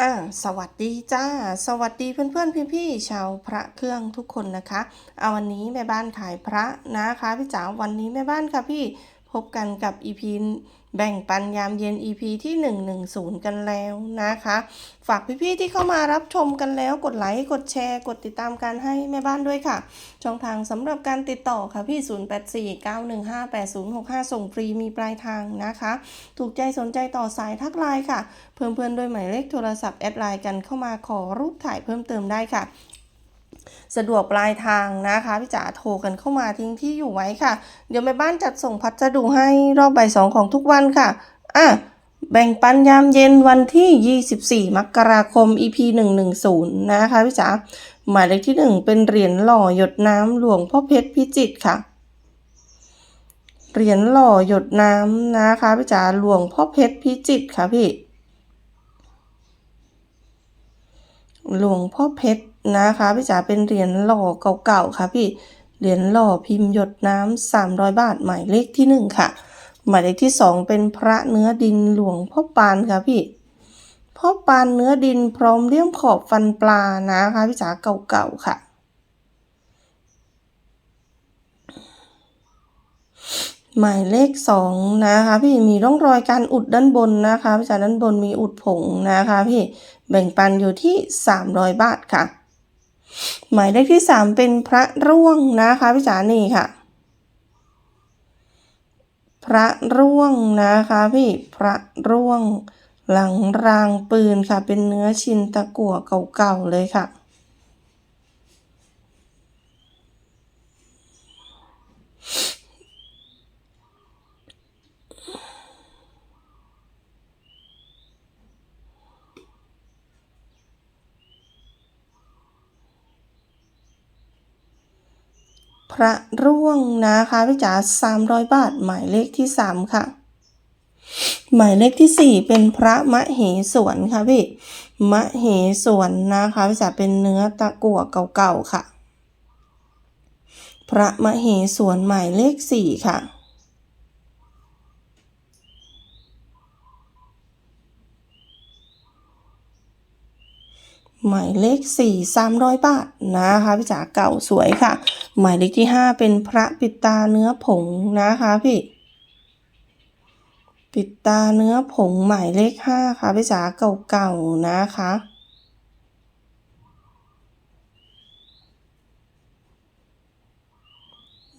อ่าสวัสดีจ้า สวัสดีเพื่อนเพื่อนพี่ๆชาวพระเครื่องทุกคนนะคะเอาวันนี้แม่บ้านขายพระนะคะพี่จ๋าวันนี้แม่บ้านค่ะพี่ พบกันกับ EP แบ่งปันยามเย็น EP ที่ 110 กันแล้วนะคะ ฝากพี่ๆที่เข้ามารับชมกันแล้วกดไลค์ กดแชร์ กดติดตามการให้แม่บ้านด้วยค่ะ ช่องทางสำหรับการติดต่อค่ะพี่ 0849158065 ส่งฟรีมีปลายทางนะคะ ถูกใจสนใจต่อสายทักไลน์ค่ะ เพิ่มเพื่อนด้วยหมายเลขโทรศัพท์แอดไลน์กันเข้ามาขอรูปถ่ายเพิ่มเติมได้ค่ะ สะดวกปลายทางนะคะ พี่จ๋าโทรกันเข้ามาทิ้งที่อยู่ไว้ค่ะ เดี๋ยวแม่บ้านจัดส่งพัสดุให้รอบบ่ายสองของทุกวันค่ะอะแบ่งปันยามเย็นวันที่ 24 มกราคม EP 110 นะคะพี่จ๋าหมายเลขที่ 1 เป็นเหรียญหล่อหยดน้ำหลวงพ่อเพชรพิจิตค่ะ เหรียญหล่อหยดน้ำนะคะพี่จ๋าหลวงพ่อเพชรพิจิตรค่ะพี่ หลวงพ่อเพชร นะคะพี่จ๋าเป็นเหรียญหล่อเก่าๆค่ะพี่เหรียญหล่อพิมพ์หยดน้ำ300 บาทหมายเลขที่หนึ่งค่ะ หมายเลขที่สองเป็นพระเนื้อดินหลวงพ่อปานค่ะพี่พ่อปานเนื้อดินพร้อมเลี่ยมขอบฟันปลานะคะพี่จ๋าเก่าๆค่ะหมายเลขสองนะคะพี่มีร่องรอยการอุดด้านบนนะคะพี่จ๋าด้านบนมีอุดผงนะคะพี่แบ่งปันอยู่ที่ 300 บาทค่ะ หมายเลขที่สามเป็นพระร่วงนะคะพี่จ๋านี่ค่ะ พระร่วงนะคะพี่พระร่วง หลังรางปืนค่ะ เป็นเนื้อชินตะกั่วเก่าๆเลยค่ะ พระร่วงนะคะพี่จ๋า300 บาท หมายเลขที่ 3 ค่ะ หมายเลขที่ 4 เป็นพระมะเหสวนค่ะพี่มะเหสวนนะคะพี่จ๋าเป็นเนื้อตะกั่วเก่าๆค่ะ พระมะเหสวนหมายเลข 4 ค่ะ หมายเลขสี่สามร้อยบาทนะคะพี่จ๋าเก่าสวยค่ะ หมายเลขที่ห้าเป็นพระปิดตาเนื้อผงนะคะพี่ ปิดตาเนื้อผงหมายเลขห้าค่ะพี่จ๋าเก่าๆนะคะ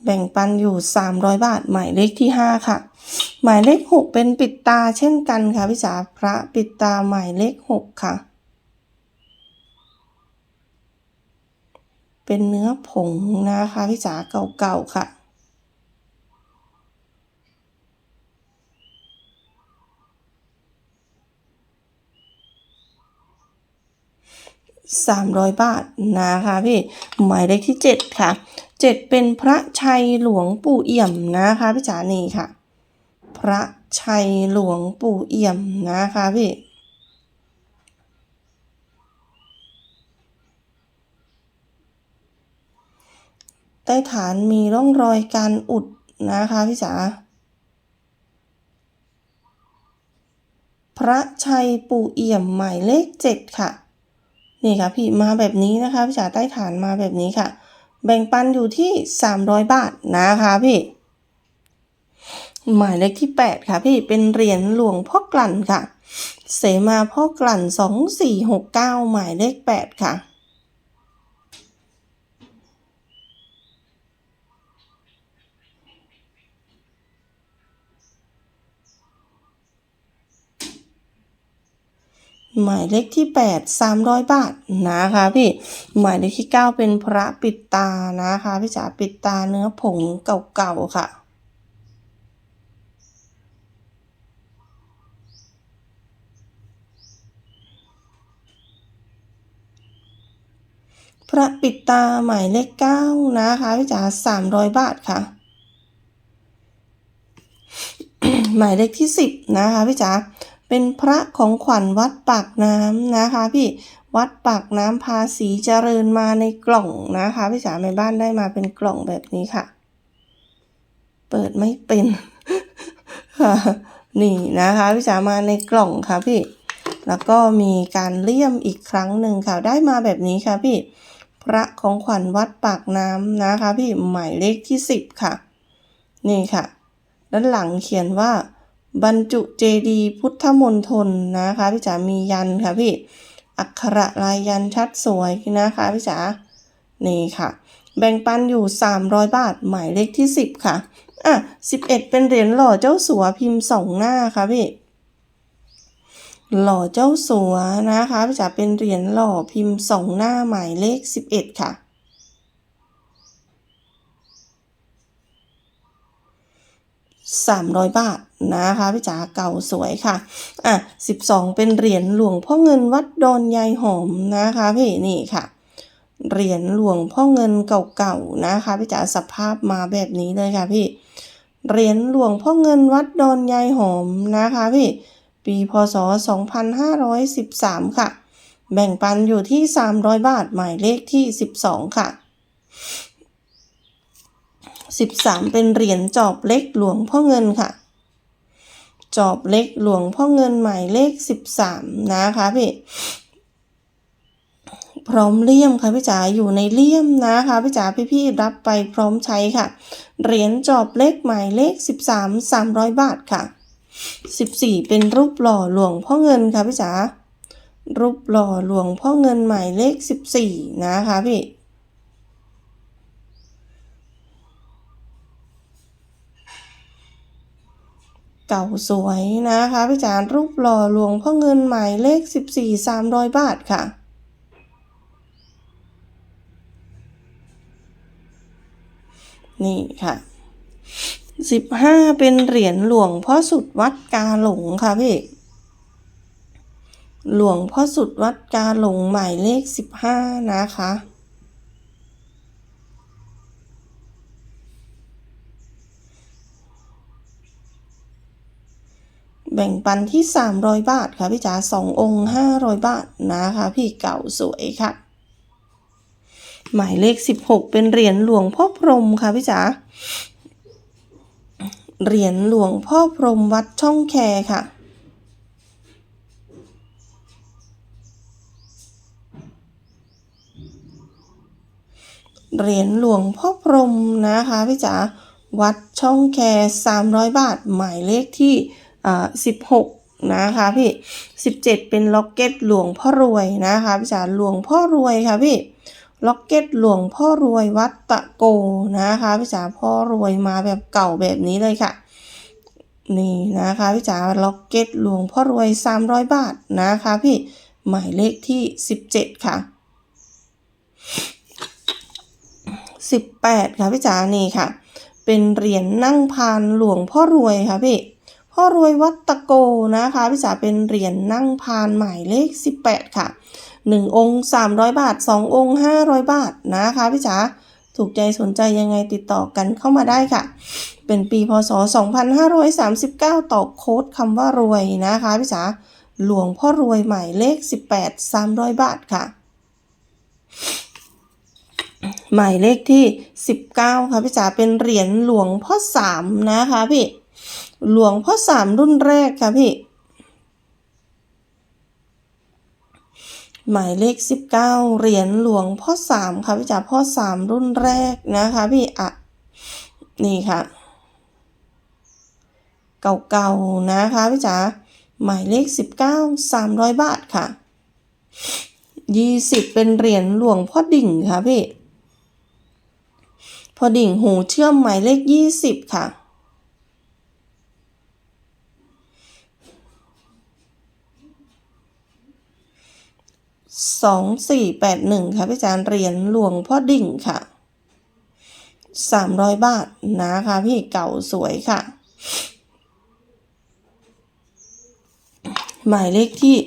แบ่งปันอยู่ 300 บาท หมายเลขที่ 5 ค่ะ หมายเลข 6 เป็นปิดตาเช่นกันค่ะพี่จ๋าพระปิดตาหมายเลข 6 ค่ะ เป็นเนื้อผงนะคะพี่จ๋าเก่าๆค่ะสามร้อยบาทนะคะพี่หมายเลขที่เจ็ดค่ะเจ็ดเป็นพระชัยหลวงปู่เอี่ยมนะคะพี่จ๋านี่ค่ะ พระชัยหลวงปู่เอี่ยมนะคะพี่ ใต้ฐานมีร่องรอยการอุดนะคะพี่จ๋าพระชัยปู่เอี่ยมหมายเลขเจ็ดค่ะ นี่ค่ะพี่มาแบบนี้นะคะพี่จ๋าใต้ฐานมาแบบนี้ค่ะ แบ่งปันอยู่ที่300บาทนะคะพี่ หมายเลขที่8ค่ะพี่เป็นเหรียญหลวงพ่อกลั่นค่ะ เสมาพ่อกลั่น2469 หมายเลข8ค่ะ หมายเลขที่ 8 300 บาทนะคะพี่ หมายเลขที่ 9 เป็นพระปิดตานะคะ พี่จ๋าปิดตาเนื้อผงเก่าๆค่ะพระปิดตาหมายเลข9นะคะพี่จ๋า300บาทค่ะ หมายเลขที่10นะคะพี่จ๋า เป็นพระของขวัญวัดปากน้ำนะคะพี่วัดปากน้ำภาษีเจริญมาในกล่องนะคะ พี่จ๋าในบ้านได้มาเป็นกล่องแบบนี้ค่ะ เปิดไม่เป็นค่ะนี่นะคะพี่จ๋ามาในกล่องค่ะพี่ แล้วก็มีการเลี่ยมอีกครั้งหนึ่งค่ะได้มาแบบนี้ค่ะพี่ พระของขวัญวัดปากน้ำนะคะ พี่หมายเลขที่10ค่ะ นี่ค่ะ ด้านหลังเขียนว่า บรรจุเจดีพุทธมณฑลนะคะพี่จ๋ามียันค่ะพี่อักขระลายยันชัดสวยนะคะพี่จ๋านี่ค่ะ แบ่งปันอยู่ 300 บาทหมายเลขที่ 10 ค่ะอะ11 เป็นเหรียญหล่อเจ้าสัวพิมพ์สองหน้าค่ะพี่หล่อเจ้าสัวนะคะพี่จ๋าเป็นเหรียญหล่อพิมพ์สองหน้าหมายเลข 11 ค่ะ 300 บาทนะคะพี่จ๋าเก่าสวยค่ะอะ 12 เป็นเหรียญหลวงพ่อเงินวัดดอนยายหอมนะคะพี่นี่ค่ะเหรียญหลวงพ่อเงินเก่าๆนะคะพี่จ๋าสภาพมาแบบนี้เลยค่ะพี่เหรียญหลวงพ่อเงินวัดดอนยายหอมนะคะพี่ปีพศ 2513 ค่ะ แบ่งปันอยู่ที่ 300 บาทหมายเลขที่ 12 ค่ะ 13 เป็นเหรียญจอบเล็กหลวงพ่อเงินค่ะ จอบเล็กหลวงพ่อเงินหมายเลข 13 นะคะพี่ พร้อมเลี่ยมค่ะพี่จ๋าอยู่ในเลี่ยมนะคะพี่จ๋าพี่ๆรับไปพร้อมใช้ค่ะ เหรียญจอบเล็กหมายเลข 13 300 บาทค่ะ 14 เป็นรูปหล่อหลวงพ่อเงินค่ะพี่จ๋ารูปหล่อหลวงพ่อเงินหมายเลข 14 นะคะพี่ เก่าสวยนะคะพี่จ๋ารูปหล่อหลวงพ่อเงินหมายเลข 14 300 บาทค่ะ นี่ค่ะ15เป็นเหรียญหลวงพ่อสุดวัดกาหลงค่ะพี่หลวงพ่อสุดวัดกาหลงหมายเลข15นะคะ แบ่งปันที่ 300 บาทค่ะพี่จ๋า2องค์ 500 บาทนะคะพี่เก่าสวยค่ะ หมายเลข 16 เป็นเหรียญหลวงพ่อพรมค่ะพี่จ๋าเหรียญหลวงพ่อพรมวัดช่องแคค่ะเหรียญหลวงพ่อพรมนะคะพี่จ๋าวัดช่องแค300 บาท หมายเลขที่ อ่า16นะคะพี่17เป็นล็อกเก็ตหลวงพ่อรวยนะคะพี่จ๋าหลวงพ่อรวยค่ะพี่ล็อกเก็ตหลวงพ่อรวยวัดตะโกนะคะพี่จ๋าพ่อรวยมาแบบเก่าแบบนี้เลยค่ะ นี่นะคะพี่จ๋าล็อกเก็ตหลวงพ่อรวย 300 บาทนะคะพี่หมายเลขที่ 17 ค่ะ 18 ค่ะพี่จ๋านี่ค่ะ เป็นเหรียญนั่งพานหลวงพ่อรวยค่ะพี่ พ่อรวยวัดตะโกนะคะพี่จ๋าเป็นเหรียญนั่งพานหมายเลข 18 ค่ะ 1 องค์ 300 บาท 2 องค์ 500 บาทนะคะพี่จ๋าถูกใจสนใจยังไงติดต่อกันเข้ามาได้ค่ะ เป็นปีพศ 2539 ต่อโค้ดคำว่ารวยนะคะพี่จ๋าหลวงพ่อรวยหมายเลข 18 300 บาทค่ะ หมายเลขที่ 19 ค่ะพี่จ๋าเป็นเหรียญหลวงพ่อสามนะคะพี่ หลวงพ่อสามรุ่นแรกค่ะพี่ หมายเลข 19 เหรียญหลวงพ่อสามค่ะพี่จ๋าพ่อสามรุ่นแรกนะคะพี่อะนี่ค่ะ เก่าๆนะคะพี่จ๋าหมายเลข 19 300 บาทค่ะ 20 เป็นเหรียญหลวงพ่อดิ่งค่ะพี่ พอดิ่งหูเชื่อมหมายเลข 20 ค่ะ สองสี่แปดหนึ่งค่ะพี่จานเหรียญหลวงพ่อดิ่งค่ะสามร้อยบาทนะคะพี่เก่าสวยค่ะ หมายเลขที่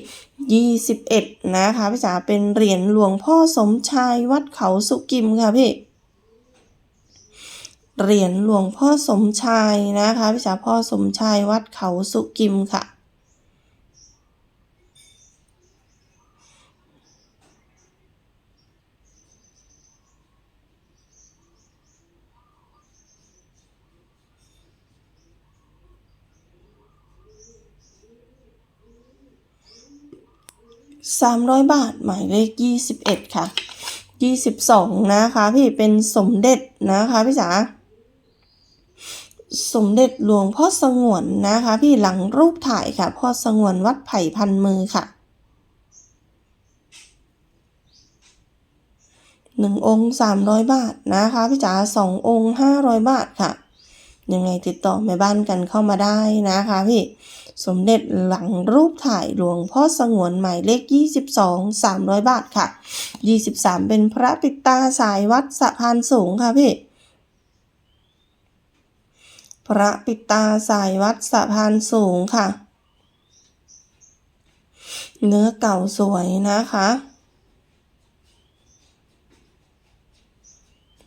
ยี่สิบเอ็ดนะคะพี่จ๋าเป็นเหรียญหลวงพ่อสมชายวัดเขาสุกิมค่ะพี่เหรียญหลวงพ่อสมชายนะคะพี่จ๋าพ่อสมชายวัดเขาสุกิมค่ะ 300 บาท หมายเลข 21 ค่ะ 22 นะคะพี่เป็นสมเด็จนะคะพี่จ๋าสมเด็จหลวงพ่อสงวนนะคะ พี่หลังรูปถ่ายค่ะ พ่อสงวนวัดไผ่พันมือค่ะหนึ่งองค์สามร้อยบาทนะคะพี่จ๋าสององค์ห้าร้อยบาทค่ะ ยังไงติดต่อแม่บ้านกันเข้ามาได้นะคะพี่ สมเด็จหลังรูปถ่ายหลวงพ่อสงวนหมายเลข 22 300 บาทค่ะ 23 เป็นพระปิดตาสายวัดสะพานสูงค่ะพี่ พระปิดตาสายวัดสะพานสูงค่ะ เนื้อเก่าสวยนะคะ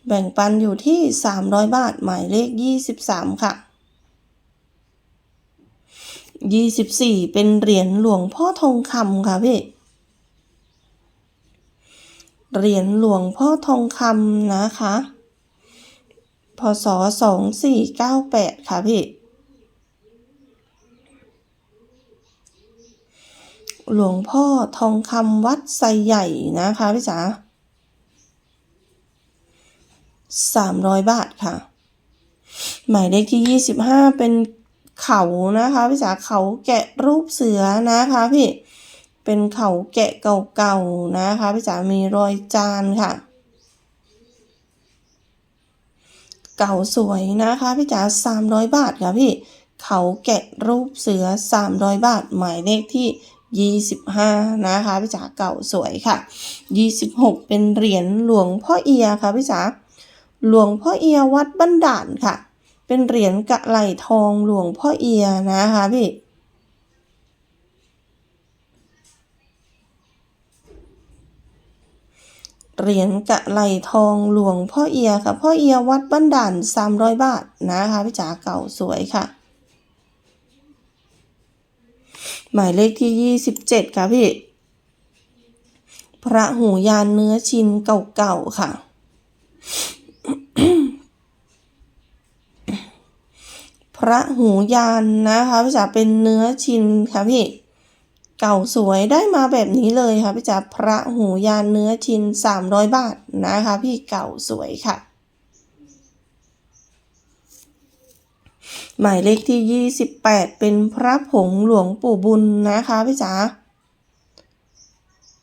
แบ่งปันอยู่ที่ 300 บาท หมายเลข 23 ค่ะ 24เป็นเหรียญหลวงพ่อทองคำค่ะพี่ เหรียญหลวงพ่อทองคำนะคะ พศ2498ค่ะพี่ หลวงพ่อทองคำวัดไซใหญ่นะคะพี่จ๋า300บาทค่ะ หมายเลขที่25เป็น เขานะคะพี่จ๋าเขาแกะรูปเสือนะคะพี่เป็นเขาแกะเก่าๆนะคะพี่จ๋ามีรอยจานค่ะ เก่าสวยนะคะพี่จ๋า300บาทค่ะพี่เขาแกะรูปเสือ300บาท หมายเลขที่25นะคะพี่จ๋าเก่าสวยค่ะ26เป็นเหรียญหลวงพ่อเอียค่ะพี่จ๋าหลวงพ่อเอียวัดบ้านด่านค่ะ เป็นเหรียญกะไหลทองหลวงพ่อเอียนะคะพี่เหรียญกะไหลทองหลวงพ่อเอียค่ะพ่อเอียวัดบ้านด่าน300บาทนะคะพี่จ๋าเก่าสวยค่ะ หมายเลขที่27ค่ะพี่ พระหูยานเนื้อชิ้นเก่าๆค่ะ ระหูยานนะคะพี่จ๋าเป็นเนื้อชิ้นค่ะพี่เก่าสวยได้มาแบบนี้เลยค่ะพี่จ๋าพระหูยานเนื้อชิ้น300 บาทนะคะ พี่เก่าสวยค่ะ หมายเลขที่ 28 เป็นพระผงหลวงปู่บุญนะคะพี่จ๋า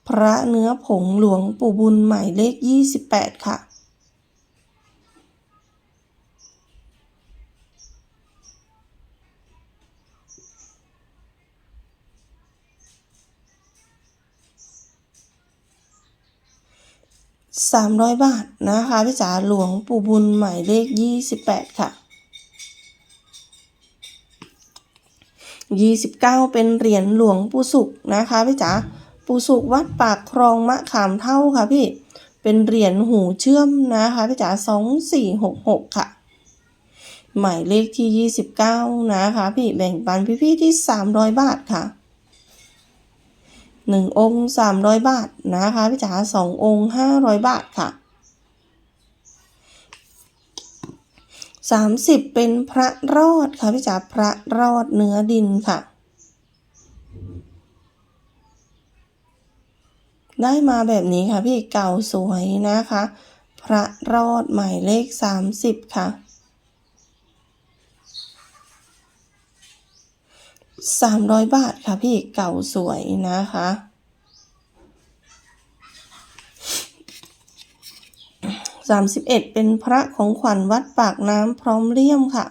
พระเนื้อผงหลวงปู่บุญหมายเลข 28 ค่ะ 300 บาทนะคะพี่จ๋าหลวงปู่บุญหมายเลข 28 ค่ะ 29 เป็นเหรียญหลวงปู่สุกนะคะพี่จ๋าปู่สุกวัดปากคลองมะขามเท่าค่ะพี่ เป็นเหรียญหูเชื่อมนะคะพี่จ๋า2466 ค่ะ หมายเลขที่ 29 นะคะพี่แบ่งปันพี่ๆที่ 300 บาทค่ะ หนึ่งองค์สามร้อยบาทนะคะพี่จ๋าสององค์ห้าร้อยบาทค่ะสามสิบเป็นพระรอดค่ะพี่จ๋าพระรอดเนื้อดินค่ะ ได้มาแบบนี้ค่ะพี่เก่าสวยนะคะ พระรอดหมายเลขสามสิบค่ะ สามร้อยบาทค่ะพี่เก่าสวยนะคะสามสิบเอ็ดเป็นพระของขวัญวัดปากน้ำพร้อมเลี่ยมค่ะ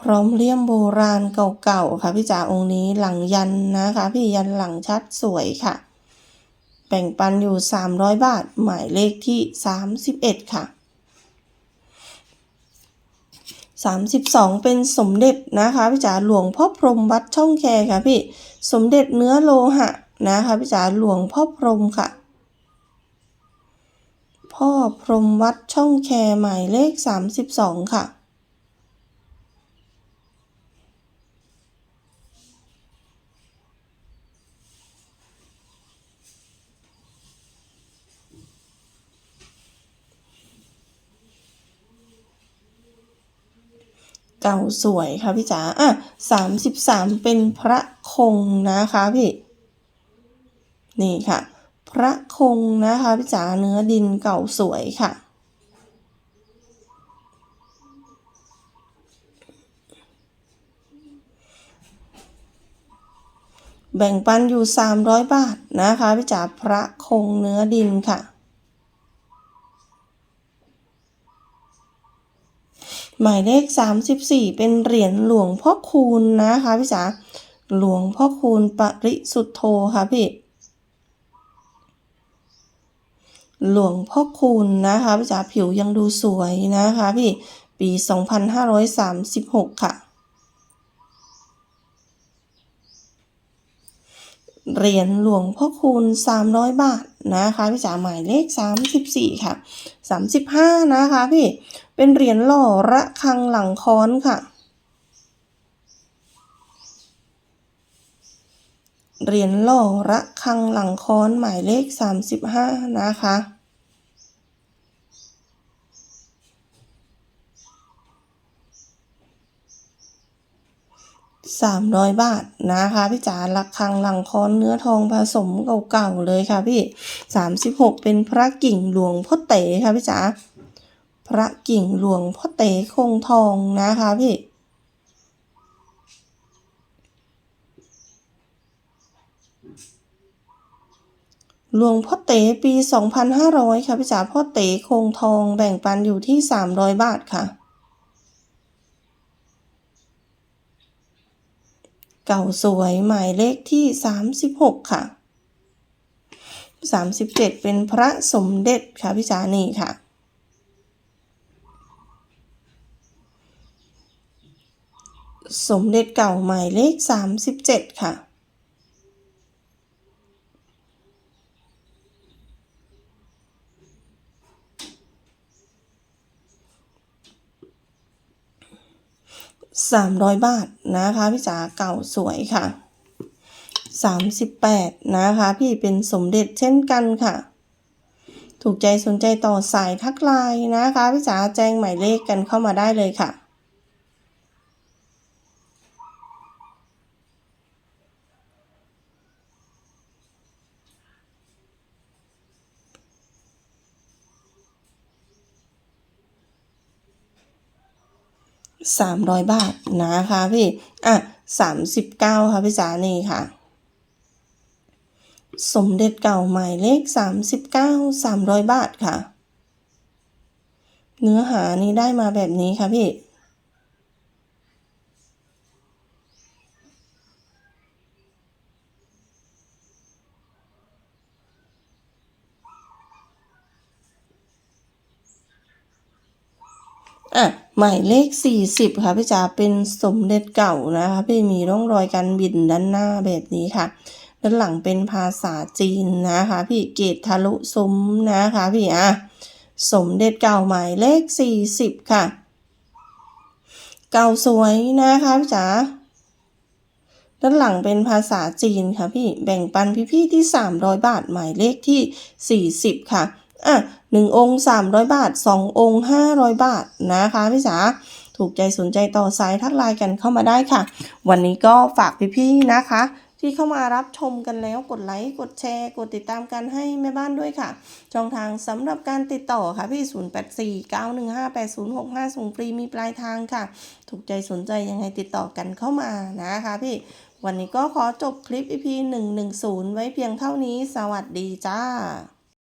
พร้อมเลี่ยมโบราณเก่าๆค่ะพี่จ๋าองค์นี้หลังยันนะคะ พี่ยันหลังชัดสวยค่ะ แบ่งปันอยู่ 300 บาท หมายเลขที่ 31 ค่ะ 32 เป็นสมเด็จนะคะพี่จ๋าหลวงพ่อพรมวัดช่องแคค่ะพี่สมเด็จเนื้อโลหะนะคะพี่จ๋าหลวงพ่อพรมค่ะ พ่อพรมวัดช่องแคหมายเลข 32 ค่ะ เก่าสวยค่ะพี่จ๋าอะสามสิบสามเป็นพระคงนะคะพี่ นี่ค่ะ พระคงนะคะพี่จ๋าเนื้อดินเก่าสวยค่ะแบ่งปันอยู่ 300 บาทนะคะพี่จ๋าพระคงเนื้อดินค่ะ หมายเลข 34 เป็นเหรียญหลวงพ่อคูณนะคะพี่จ๋าหลวงพ่อคูณปริสุทธโธค่ะพี่หลวงพ่อคูณนะคะพี่จ๋าผิวยังดูสวยนะคะพี่ปี 2536 ค่ะ เหรียญหลวงพ่อคูณ 300 บาทนะคะพี่จ๋าหมายเลข 34 ค่ะ 35 นะคะพี่ เป็นเหรียญหล่อระฆังหลังค้อนค่ะ เหรียญหล่อระฆังหลังค้อนหมายเลข 35 นะคะสามร้อยบาทนะคะพี่จ๋าระฆังหลังค้อนเนื้อทองผสมเก่าๆเลยค่ะพี่สามสิบหกเป็นพระกิ่งหลวงพ่อเต๋ค่ะพี่จ๋า พระกิ่งหลวงพ่อเต๋คงทองนะคะพี่หลวงพ่อเต๋ปี 2,500 ค่ะพี่จ๋าพ่อเต๋คงทองแบ่งปันอยู่ที่ 300 บาทค่ะ เก่าสวยหมายเลขที่ 36 ค่ะ 37 เป็นพระสมเด็จค่ะพี่จ๋านี่ค่ะ สมเด็จเก่าหมายเลข 37 ค่ะ300บาทนะคะพี่จ๋าเก่าสวยค่ะ38นะคะพี่เป็นสมเด็จเช่นกันค่ะ ถูกใจสนใจต่อสายทักไลน์นะคะพี่จ๋าแจ้งหมายเลขกันเข้ามาได้เลยค่ะ สามร้อยบาทนะคะพี่อะสามสิบเก้าค่ะพี่จ๋านี่ค่ะ สมเด็จเก่าหมายเลขสามสิบเก้าสามร้อยบาทค่ะ เนื้อหานี้ได้มาแบบนี้ค่ะพี่ อะ หมายเลข 40 ค่ะพี่จ๋าเป็นสมเด็จเก่านะคะพี่มีร่องรอยการบินด้านหน้าแบบนี้ค่ะด้านหลังเป็นภาษาจีนนะคะ พี่เกตทะลุซุ้มนะคะพี่อะสมเด็จเก่าหมายเลข 40 ค่ะ เก่าสวยนะคะพี่จ๋าด้านหลังเป็นภาษาจีนค่ะพี่แบ่งปันพี่ๆที่ 300 บาทหมายเลขที่ 40 ค่ะ อะหนึ่งองค์สามร้อยบาทสององค์ห้าร้อยบาทนะคะพี่จ๋าถูกใจสนใจต่อสายทักไลน์กันเข้ามาได้ค่ะ วันนี้ก็ฝากพี่ๆนะคะ ที่เข้ามารับชมกันแล้วกดไลค์กดแชร์ กดติดตามกันให้แม่บ้านด้วยค่ะช่องทางสำหรับการติดต่อค่ะพี่ 0849158065 ส่งฟรีมีปลายทางค่ะ ถูกใจสนใจยังไงติดต่อกันเข้ามานะคะพี่ วันนี้ก็ขอจบคลิป EP 110 ไว้เพียงเท่านี้ สวัสดีจ้า